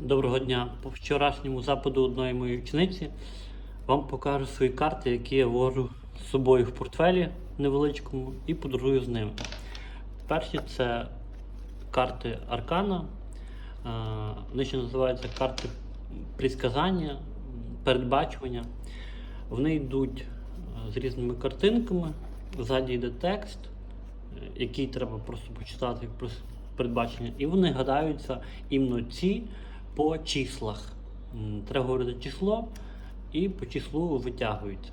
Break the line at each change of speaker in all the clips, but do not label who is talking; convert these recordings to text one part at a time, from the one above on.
Доброго дня. По вчорашньому западу одної моєї учениці вам покажу свої карти, які я вожу з собою в портфелі невеличкому і подорожую з ними. Перші це карти Аркана. Е, Вони ще називаються карти предсказання, передбачування. Вони йдуть е, з різними картинками. Ззаді йде текст, е, який треба просто почитати як передбачення. І вони гадаються іменно ці по числах. Треба говорити число і по числу витягуються.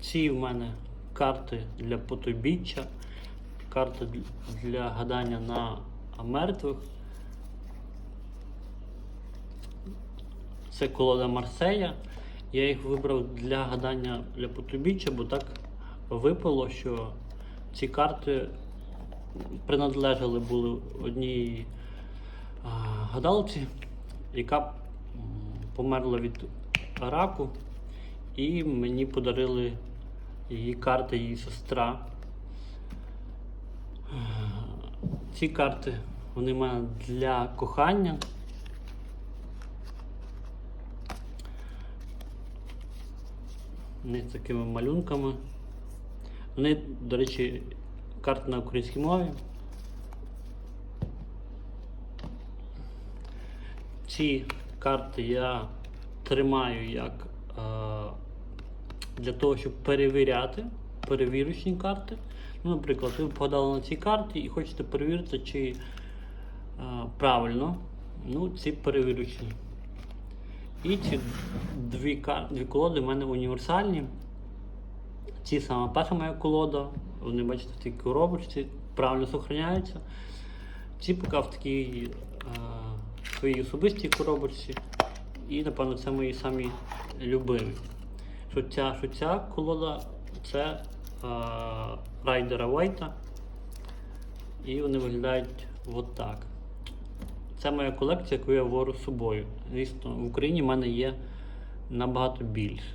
Ці в мене карти для потойбіччя, карти для гадання на мертвих. Це колода Марсея. Я їх вибрав для гадання для потойбіччя, бо так випало, що ці карти принадлежали були одній гадалці, яка померла від раку, і мені подарили її карти, її сестра. Е, Ці карти вони в мене для кохання. Вони з такими малюнками. Вони, до речі, карти на українській мові. Ці карти я тримаю як е, для того, щоб перевіряти перевірочні карти. Ну, наприклад, ви вгадали на цій карті і хочете перевірити, чи е, правильно. Ну, ці перевірочні. І ці дві, кар... дві колоди в мене універсальні. Ці саме перша моя колода, вони бачите в такій коробочці, правильно зберігаються. Ці поки в такій е, своїй особистій коробочці. І, напевно, це мої самі любимі. Що ця, що ця колода це е, райдера Вайта. І вони виглядають от. Це моя колекція, яку я вору з собою. Звісно, в Україні в мене є набагато більше.